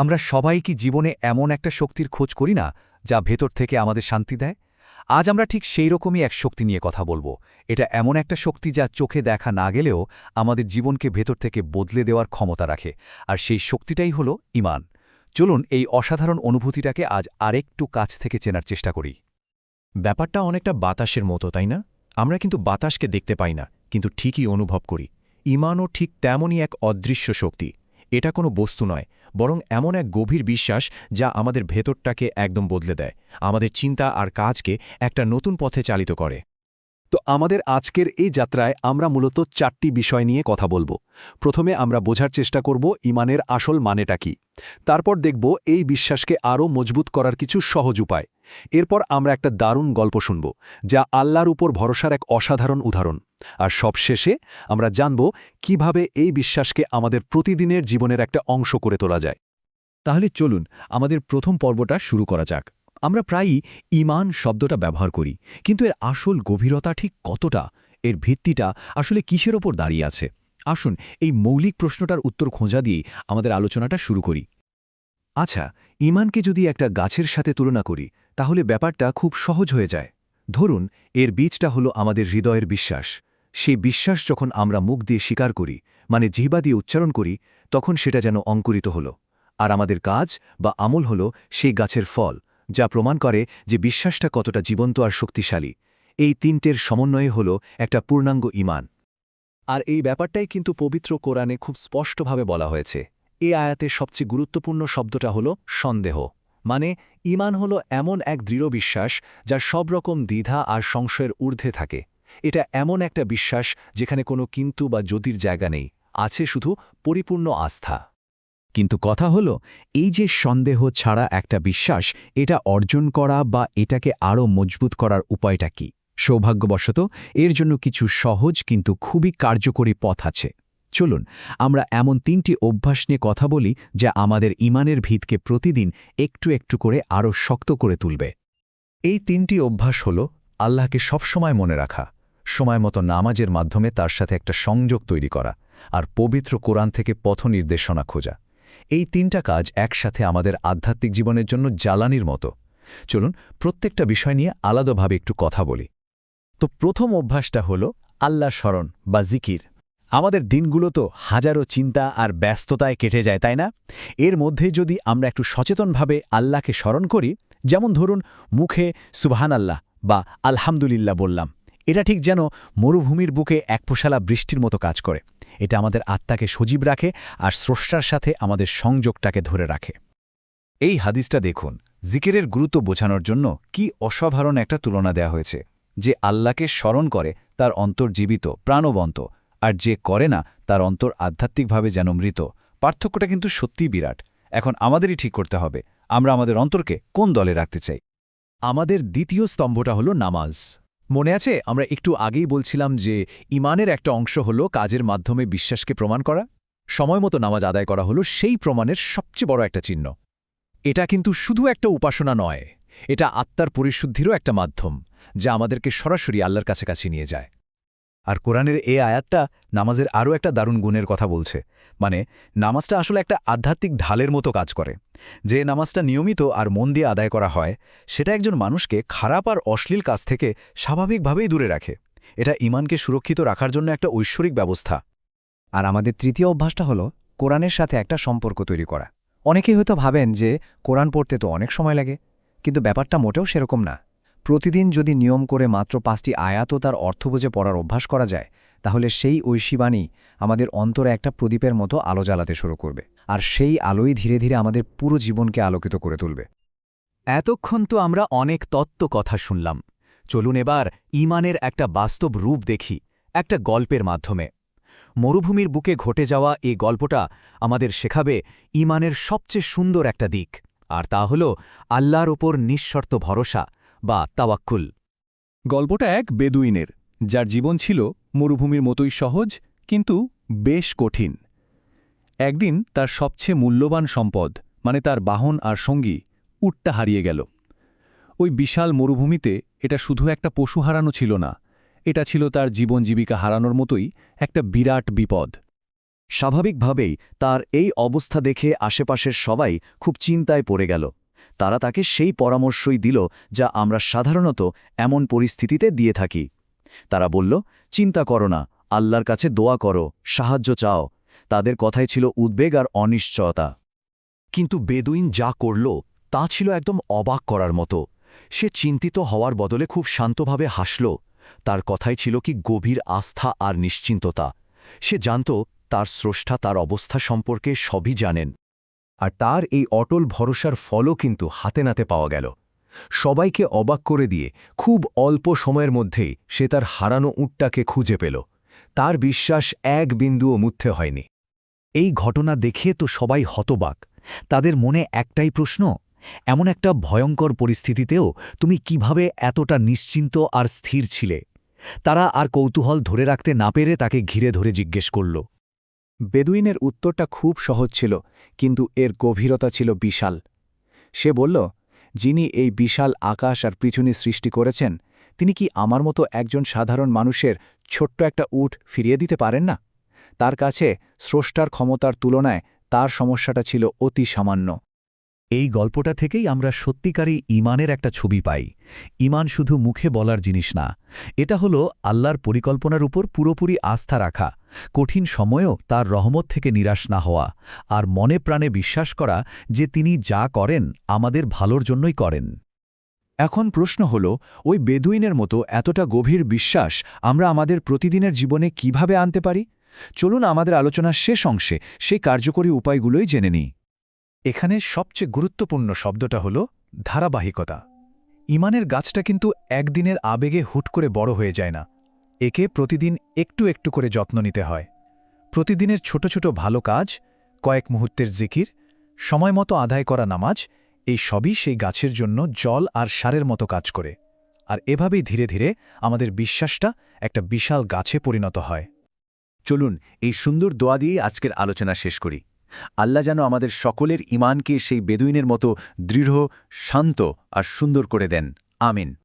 আমরা সবাই কি জীবনে এমন একটা শক্তির খোঁজ করি না, যা ভেতর থেকে আমাদের শান্তি দেয়? আজ আমরা ঠিক সেই রকমই এক শক্তি নিয়ে কথা বলব। এটা এমন একটা শক্তি যা চোখে দেখা না গেলেও আমাদের জীবনকে ভেতর থেকে বদলে দেওয়ার ক্ষমতা রাখে, আর সেই শক্তিটাই হলো ইমান। চলুন এই অসাধারণ অনুভূতিটাকে আজ আরেকটু কাছ থেকে চেনার চেষ্টা করি। ব্যাপারটা অনেকটা বাতাসের মতো, তাই না? আমরা কিন্তু বাতাসকে দেখতে পাই না, কিন্তু ঠিকই অনুভব করি। ইমানও ঠিক তেমনই এক অদৃশ্য শক্তি এটা কোনো বস্তু নয়, বরং এমন এক গভীর বিশ্বাস যা আমাদের ভেতরটাকে একদম বদলে দেয়, আমাদের চিন্তা আর কাজকে একটা নতুন পথে চালিত করে। তো আমাদের আজকের এই যাত্রায় আমরা মূলত চারটি বিষয় নিয়ে কথা বলব। প্রথমে আমরা বোঝার চেষ্টা করব ইমানের আসল মানেটা কি। তারপর দেখব এই বিশ্বাসকে আরও মজবুত করার কিছু সহজ উপায়। এরপর আমরা একটা দারুণ গল্প শুনব, যা আল্লাহর উপর ভরসার এক অসাধারণ উদাহরণ। আর সবশেষে আমরা জানব কীভাবে এই বিশ্বাসকে আমাদের প্রতিদিনের জীবনের একটা অংশ করে তোলা যায়। তাহলে চলুন, আমাদের প্রথম পর্বটা শুরু করা যাক। আমরা প্রায়ই ইমান শব্দটা ব্যবহার করি, কিন্তু এর আসল গভীরতা ঠিক কতটা? এর ভিত্তিটা আসলে কিসের ওপর দাঁড়িয়ে আছে? আসুন, এই মৌলিক প্রশ্নটার উত্তর খোঁজা দিয়ে আমাদের আলোচনাটা শুরু করি। আচ্ছা ইমানকে যদি একটা গাছের সাথে তুলনা করি তাহলে ব্যাপারটা খুব সহজ হয়ে যায়। ধরুন, এর বীজটা হলো আমাদের হৃদয়ের বিশ্বাস। সেই বিশ্বাস যখন আমরা মুখ দিয়ে স্বীকার করি মানে জিহ্বা দিয়ে উচ্চারণ করি, তখন সেটা যেন অঙ্কুরিত হল। আর আমাদের কাজ বা আমল হল সেই গাছের ফল, যা প্রমাণ করে যে বিশ্বাসটা কতটা জীবন্ত আর শক্তিশালী। এই তিনটের সমন্বয়ে হল একটা পূর্ণাঙ্গ ইমান আর এই ব্যাপারটাই কিন্তু পবিত্র কোরআনে খুব স্পষ্টভাবে বলা হয়েছে। এ আয়াতে সবচেয়ে গুরুত্বপূর্ণ শব্দটা হল সন্দেহ। মানে ইমান হল এমন এক দৃঢ় বিশ্বাস যা সব রকম দ্বিধা আর সংশয়ের ঊর্ধ্বে থাকে। এটা এমন একটা বিশ্বাস যেখানে কোনো কিন্তু বা যদির জায়গা নেই, আছে শুধু পরিপূর্ণ আস্থা। কিন্তু কথা হল, এই যে সন্দেহ ছাড়া একটা বিশ্বাস, এটা অর্জন করা বা এটাকে আরও মজবুত করার উপায়টা কি? সৌভাগ্যবশত, এর জন্য কিছু সহজ কিন্তু খুবই কার্যকরী পথ আছে। চলুন, আমরা এমন তিনটি অভ্যাস নিয়ে কথা বলি যা আমাদের ইমানের ভিতকে প্রতিদিন একটু একটু করে আরও শক্ত করে তুলবে। এই তিনটি অভ্যাস হল আল্লাহকে সবসময় মনে রাখা, সময় মতো নামাজের মাধ্যমে তার সাথে একটা সংযোগ তৈরি করা আর পবিত্র কোরআন থেকে পথ নির্দেশনা খোঁজা। এই তিনটা কাজ একসাথে আমাদের আধ্যাত্মিক জীবনের জন্য জ্বালানির মতো। চলুন, প্রত্যেকটা বিষয় নিয়ে আলাদাভাবে একটু কথা বলি। তো প্রথম অভ্যাসটা হল আল্লাহ স্মরণ বা জিকির। আমাদের দিনগুলো তো হাজারো চিন্তা আর ব্যস্ততায় কেটে যায়, তাই না? এর মধ্যে যদি আমরা একটু সচেতনভাবে আল্লাহকে স্মরণ করি, যেমন ধরুন মুখে সুবহান আল্লাহ বা আলহামদুলিল্লাহ বললাম, এটা ঠিক যেন মরুভূমির বুকে এক পোশালা বৃষ্টির মতো কাজ করে। এটা আমাদের আত্মাকে সজীব রাখে আর স্রষ্টার সাথে আমাদের সংযোগটাকে ধরে রাখে। এই হাদিসটা দেখুন, জিকেরের গুরুত্ব বোঝানোর জন্য কি অসাধারণ একটা তুলনা দেয়া হয়েছে, যে আল্লাহকে স্মরণ করে তার অন্তর জীবিত প্রাণবন্ত আর যে করে না, তার অন্তর আধ্যাত্মিকভাবে যেন মৃত। পার্থক্যটা কিন্তু সত্যিই বিরাট। এখন আমাদেরই ঠিক করতে হবে। আমরা আমাদের অন্তরকে কোন দলে রাখতে চাই? আমাদের দ্বিতীয় স্তম্ভটা হলো নামাজ। মনে আছে, আমরা একটু আগেই বলছিলাম যে ইমানের একটা অংশ হলো কাজের মাধ্যমে বিশ্বাসকে প্রমাণ করা। সময় মতো নামাজ আদায় করা হলো সেই প্রমাণের সবচেয়ে বড় একটা চিহ্ন। এটা কিন্তু শুধু একটা উপাসনা নয়, এটা আত্মার পরিশুদ্ধিরও একটা মাধ্যম, যা আমাদেরকে সরাসরি আল্লাহর কাছাকাছি নিয়ে যায়। আর কোরআনের এ আয়াতটা নামাজের আরও একটা দারুণ গুণের কথা বলছে। মানে নামাজটা আসলে একটা আধ্যাত্মিক ঢালের মতো কাজ করে। যে নামাজটা নিয়মিত আর মন দিয়ে আদায় করা হয়, সেটা একজন মানুষকে খারাপ আর অশ্লীল কাজ থেকে স্বাভাবিকভাবেই দূরে রাখে। এটা ইমানকে সুরক্ষিত রাখার জন্য একটা ঐশ্বরিক ব্যবস্থা। আর আমাদের তৃতীয় অভ্যাসটা হলো কোরআনের সাথে একটা সম্পর্ক তৈরি করা। অনেকেই হয়তো ভাবেন যে কোরআন পড়তে তো অনেক সময় লাগে, কিন্তু ব্যাপারটা মোটেও সেরকম না। প্রতিদিন যদি নিয়ম করে মাত্র পাঁচটি আয়াত তার অর্থ বুঝে পড়ার অভ্যাস করা যায়, তাহলে সেই ঐশীবাণী আমাদের অন্তরে একটা প্রদীপের মতো আলো জ্বালাতে শুরু করবে, আর সেই আলোই ধীরে ধীরে আমাদের পুরো জীবনকে আলোকিত করে তুলবে। এতক্ষণ তো আমরা অনেক তত্ত্ব কথা শুনলাম। চলুন এবার ইমানের একটা বাস্তব রূপ দেখি, একটা গল্পের মাধ্যমে। মরুভূমির বুকে ঘটে যাওয়া এই গল্পটা আমাদের শেখাবে ইমানের সবচেয়ে সুন্দর একটা দিক, আর তা হল আল্লাহর ওপর নিঃশর্ত ভরসা বা তাওয়াক্কুল। গল্পটা এক বেদুইনের, যার জীবন ছিল মরুভূমির মতোই সহজ কিন্তু বেশ কঠিন। একদিন তার সবচেয়ে মূল্যবান সম্পদ মানে তার বাহন আর সঙ্গী, উটটা হারিয়ে গেল। ওই বিশাল মরুভূমিতে এটা শুধু একটা পশু হারানো ছিল না, এটা ছিল তার জীবন জীবিকা হারানোর মতোই একটা বিরাট বিপদ। স্বাভাবিকভাবেই তার এই অবস্থা দেখে আশেপাশের সবাই খুব চিন্তায় পড়ে গেল। তারা তাকে সেই পরামর্শই দিল যা আমরা সাধারণত এমন পরিস্থিতিতে দিয়ে থাকি। তারা বলল, চিন্তা করো না, আল্লাহর কাছে দোয়া করো, সাহায্য চাও। তাদের কথাই ছিল উদ্বেগ আর অনিশ্চয়তা। কিন্তু বেদুইন যা করল, তা ছিল একদম অবাক করার মতো। সে চিন্তিত হওয়ার বদলে খুব শান্তভাবে হাসল। তার কথাই ছিল কি গভীর আস্থা আর নিশ্চিন্ততা। সে জানত, তার স্রষ্টা তার অবস্থা সম্পর্কে সবই জানেন। আর তার এই অটল ভরসার ফলও কিন্তু হাতে নাতে পাওয়া গেল। সবাইকে অবাক করে দিয়ে খুব অল্প সময়ের মধ্যেই সে তার হারানো উটটাকে খুঁজে পেল। তার বিশ্বাস এক বিন্দুও মুথ্যে হয়নি। এই ঘটনা দেখে তো সবাই হতবাক। তাদের মনে একটাই প্রশ্ন, এমন একটা ভয়ঙ্কর পরিস্থিতিতেও তুমি কীভাবে এতটা নিশ্চিন্ত আর স্থির ছিলে? তারা আর কৌতূহল ধরে রাখতে না পেরে তাকে ঘিরে ধরে জিজ্ঞেস করল। বেদুইনের উত্তরটা খুব সহজ ছিল, কিন্তু এর গভীরতা ছিল বিশাল। সে বলল, যিনি এই বিশাল আকাশ আর পিছুনি সৃষ্টি করেছেন, তিনি কি আমার মতো একজন সাধারণ মানুষের ছোট্ট একটা উঠ ফিরিয়ে দিতে পারেন না? তার কাছে স্রষ্টার ক্ষমতার তুলনায় তার সমস্যাটা ছিল অতি সামান্য। এই গল্পটা থেকেই আমরা সত্যিকারী ইমানের একটা ছবি পাই। ইমান শুধু মুখে বলার জিনিস না, এটা হলো আল্লাহর পরিকল্পনার উপর পুরোপুরি আস্থা রাখা, কঠিন সময়েও তার রহমত থেকে নিরাশ না হওয়া, আর মনে প্রাণে বিশ্বাস করা যে তিনি যা করেন আমাদের ভালোর জন্যই করেন। এখন প্রশ্ন হল, ওই বেদুইনের মতো এতটা গভীর বিশ্বাস আমরা আমাদের প্রতিদিনের জীবনে কীভাবে আনতে পারি? চলুন আমাদের আলোচনার শেষ অংশে সেই কার্যকরী উপায়গুলোই জেনে নিই। এখানে সবচেয়ে গুরুত্বপূর্ণ শব্দটা হল ধারাবাহিকতা। ইমানের গাছটা কিন্তু একদিনের আবেগে হুট করে বড় হয়ে যায় না। একে প্রতিদিন একটু একটু করে যত্ন নিতে হয়। প্রতিদিনের ছোট ছোট ভালো কাজ, কয়েক মুহূর্তের জিকির সময়মতো আদায় করা নামাজ, এই সবই সেই গাছের জন্য জল আর সারের মতো কাজ করে। আর এভাবেই ধীরে ধীরে আমাদের বিশ্বাসটা একটা বিশাল গাছে পরিণত হয়। চলুন, এই সুন্দর দোয়া দিয়েই আজকের আলোচনা শেষ করি। আল্লাহ যেন আমাদের সকলের ইমানকে সেই বেদুইনের মতো দৃঢ়, শান্ত আর সুন্দর করে দেন। আমিন।